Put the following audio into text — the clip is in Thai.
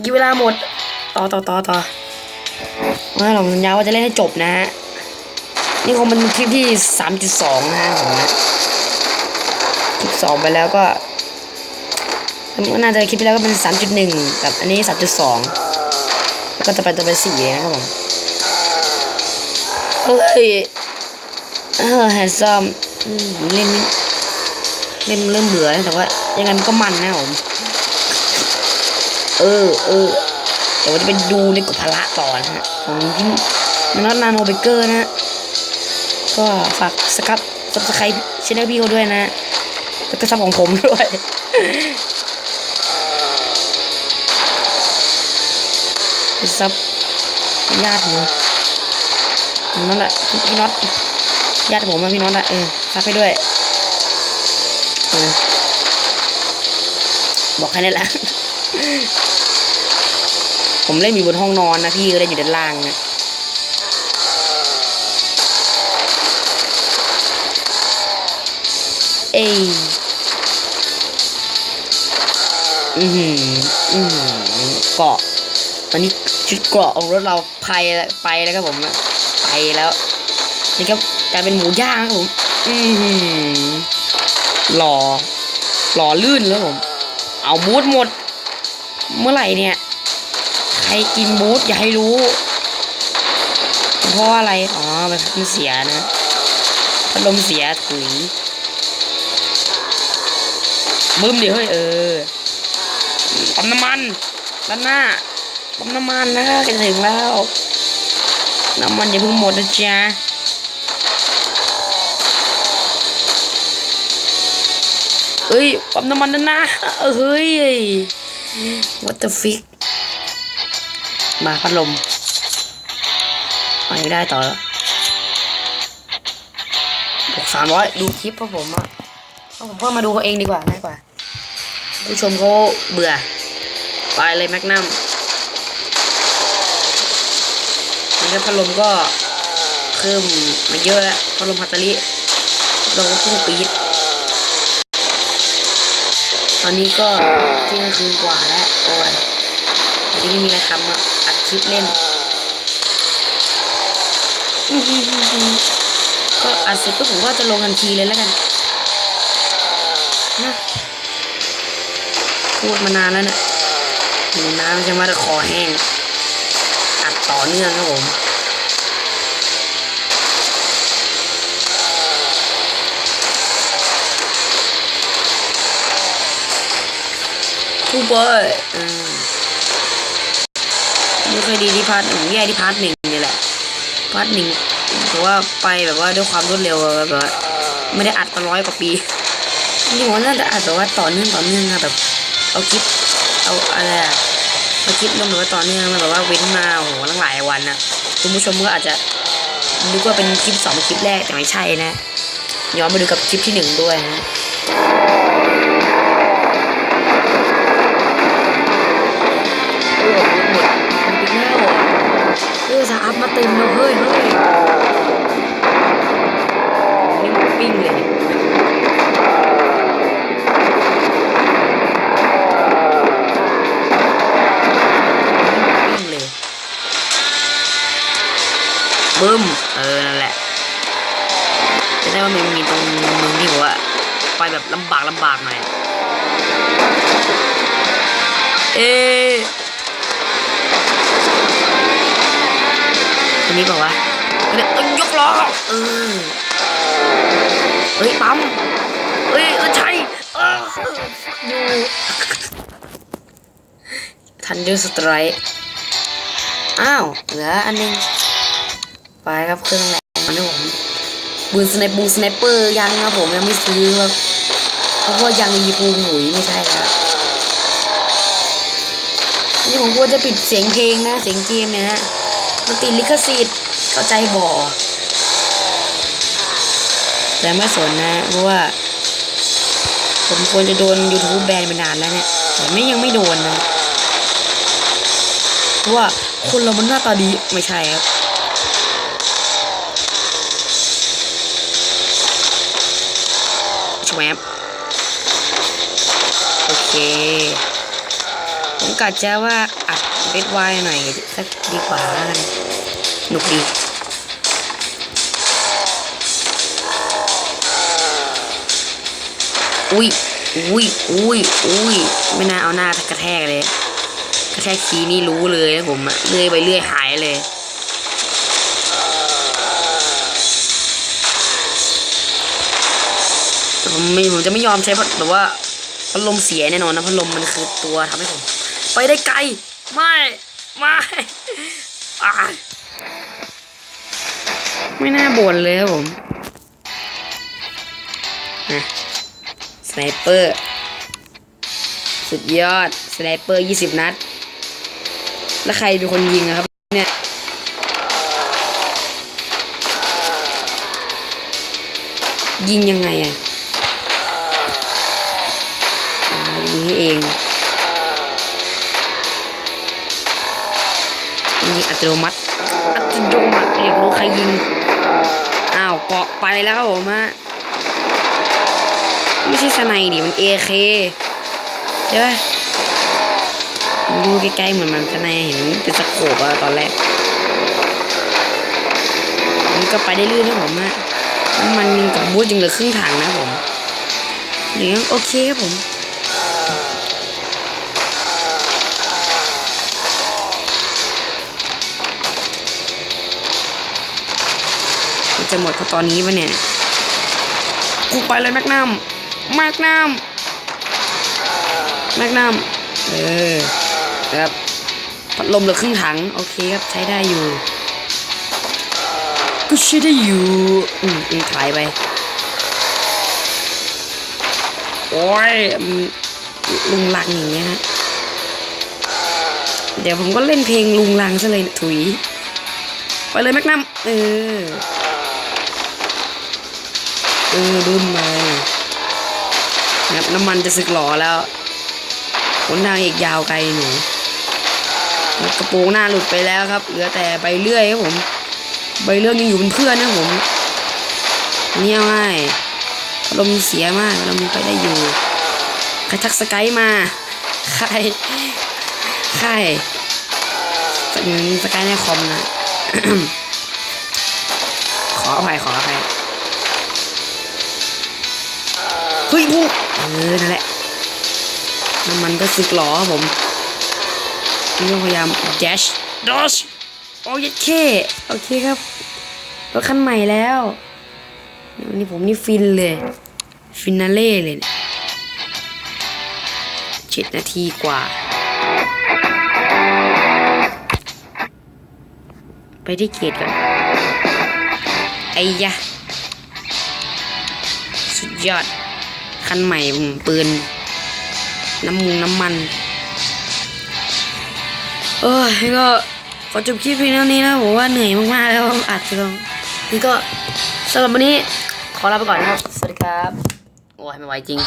กี่เวลาหมด ต่อต่อต่อต่อมาผมสัญญาว่าจะเล่นให้จบนะฮะ นี่คงเป็นคลิปที่สามจุดสองนะฮะผมนะคลิปสองไปแล้วก็ก็น่าจะคลิปที่แล้วก็เป็นสามจุดหนึ่งกับอันนี้สามจุดสองแล้วก็จะไปตัวไปสี่นะครับผม เฮ้ยเออแฮนซัมเล่นเล่นเริ่มเบื่อแล้วแต่ว่ายังไงมันก็มันนะผม เออเออเดี๋ยวว่าจะไปดูในกบพละต่อนะฮะของพี่นัทนาโนเบเกอร์นะฮะก็ฝากสครับซับสไครต์ช่องพี่เขาด้วยนะ แล้วก็ซับของผมด้วยซับญาติผมนั่นแหละพี่น็อตญาติผมอะพี่น็อตอะเออซับให้ด้วยบอกแค่นี้แหละ ผมเล่นอยู่บนห้องนอนนะพี่ก็เล่นอยู่ด้านล่างนะเอ้ยอือหืออือหือเกาะตอนนี้ชุดเกราะของรถเราไปแล้วไปแล้วครับผมไปแล้วนี่ก็กลายเป็นหมูย่างครับผมอือหือหล่อหล่อลื่นแล้วผม เอาบูทหมด เมื่อไหร่เนี่ย ใครกินบูธอย่าให้รู้ เพราะอะไร อ๋อใบพัดมันเสียนะพัดลมเสียถุยบึ้มดิเฮ้ยเออปั๊มน้ำมันด้านหน้าปั๊มน้ำมันนะกล้จะถึงแล้วน้ำมันอย่าเพิ่งหมดนะจ๊ะเอ้ยปั๊มน้ำมันด้านหน้าเออเฮ้ย what the fuck มาพัดลมไปไม่ได้ต่อแล้วบวกสามร้อยดูคลิปพวกผมอะเอผมเพิ่มมาดูเขาเองดีกว่าง่ายกว่า ผู้ชมเขาเบื่อ ไปเลยแมกนัมนี่พัดลมก็เพิ่มมาเยอะแล้วพัดลมพัตตาลีเราก็พุ่งปี๊ดตอนนี้ก็เที่ยงคืนกว่าแล้วโอ้ยวันนี้ไม่มีอะไรทำอะ อัดคลิปเล่น ก็อัดเสร็จก็ผมก็จะลงทันทีเลยแล้วกันนะพูดมานานแล้วเนี่ยหิวน้ำใช่ไหมแต่คอแห้ง อัดต่อเนื่องครับผมทูบอยอืม ไม่ค่อยดีที่พาร์ทหนึ่งแย่ที่พาร์ทหนึ่งนี่แหละพาร์ทหนึ่งเพราะว่าไปแบบว่าด้วยความรวดเร็วแบบว่าไม่ได้อัดมาร้อยกว่าปีจริงๆผมน่าจะอัดแบบว่าต่อเนื่องต่อเนื่องอะแบบเอาคลิปเอาอะไรอะเอาคลิปลงแบบว่าต่อเนื่องแบบว่าเว้นมาโอ้โหตั้งหลายวันอะคุณผู้ชมก็อาจจะนึกว่าเป็นคลิปสองคลิปแรกแต่ไม่ใช่นะย้อนมาดูกับคลิปที่หนึ่งด้วยนะ จะอัพมาเต็มแล้วเฮ้ยเฮ้ยนี่มูปิ้งเลยเนี่ยปิ้งเลยบึ้ม เออ นั่นแหละจะได้ว่ามันมีตรงมึงที่บอกว่าไปแบบลำบากลำบากหน่อย เอ๊ะตัวนี้บอกว่าเนี่ยต้องยกล้อเออเฮ้ยปั๊มเฮ้ยเออใช่เออดูทันเดอร์สไตร์อ้าวเหลืออันหนึงไปครับเครื่องแรงนะผมปืนสไนปูสไนเปอร์ยังครับผมยังไม่ซื้อครับเพราะว่ายังมีปูนหุยไม่ใช่ครับนี่ผมกลัวจะปิดเสียงเพลงนะเสียงเกมเนี่ยนะ มันติดลิขสิทธิ์เข้าใจบ่แต่ไม่สนนะ เพราะว่า ผมควรจะโดน YouTube แบนไปนานแล้วเนี่ย แต่ไม่ยังไม่โดนนะเพราะว่าคนเรามันหน้าตาดีไม่ใช่ครับชแวบโอเค ผมกกะจะว่าอัด เบสไวหน่อยสักดีกว่าแล้วกันสนุกดีอุ้ยอุ้ยอุ้ยอุ้ยไม่น่าเอาหน้ากระแทกเลย กระแทกทีนี่รู้เลยนะผมอะเลื่อยไปเลื่อยหายเลยผมไม่ผมจะไม่ยอมใช้พัดแบบว่าพัดลมเสียแน่นอนนะพัดลมมันคือตัวทำให้ผม ไปได้ไกล ไม่ไม่อ่ไม่น่าบ่นเลยครับผมนะสไนเปอร์ สุดยอด สไนเปอร์ยี่สิบนัด แล้วใครเป็นคนยิงครับเนี่ยยิงยังไงอะอ่ายิงเอง ยิงอัตโนมัติ อัตโนมัติเรียกรู้ใครยิง อ้าวเกาะไปแล้วครับผมฮะไม่ใช่สไนดิมันเอเคใช่ไหมดูใกล้ๆเหมือนมันสไนเห็นเป็นสโคปอะตอนแรกมันก็ไปได้เรื่อยนะผมฮะน้ำมันยังกับบูธยังเหลือครึ่งถังนะผมหรือยังโอเคครับผม จะหมดเพราะตอนนี้ปะเนี่ย กูไปเลยแมกนัมแมกนัมแมกนัมเออครับพัดลมเหลือครึ่งถัง โอเคครับใช้ได้อยู่ ก็ใช้ได้อยู่ อืมอืมถ่ายไป โอ้ยลุงลังอย่างเงี้ยฮะเดี๋ยวผมก็เล่นเพลงลุงลังซะเลยถุย ไปเลยแมกนัมเออ เออดุมเลยนะครับน้ำมันจะสึกหล่อแล้วหนทางอีกยาวไกลหนูกระโปรงหน้าหลุดไปแล้วครับ เหลือแต่ใบเลื่อยครับผม ใบเลื่อยยังอยู่เป็นเพื่อนนะผมเนี่ยง่ายลมเสียมากเรามีไปได้อยู่ใครทักสกายมาใครใครสกายในคอมนะขออภัยขออภัย เฮ้ยพุ่เออนั่นแหละน้ำมันก็สึกหรอครับผมนี่ก็พยายาม dash dash โอ้ยเคโอเคครับรถคันใหม่แล้วนนี้ผมนี่ฟินเลยฟินาเล่เลยเนี่ยเจ็ดนาทีกว่า ไปที่เกตก่อนไอ้ยะสุดยอด คันใหม่ปืน น้ำมุงน้ำมัน เออก็ขอจบคลิปเพียงเท่านี้นะผมว่าเหนื่อยมากๆแล้วอัดไปแล้วนี่ก็สำหรับวันนี้ขอลาไปก่อนนะครับ สวัสดีครับ โอ้ยไม่ไหวจริง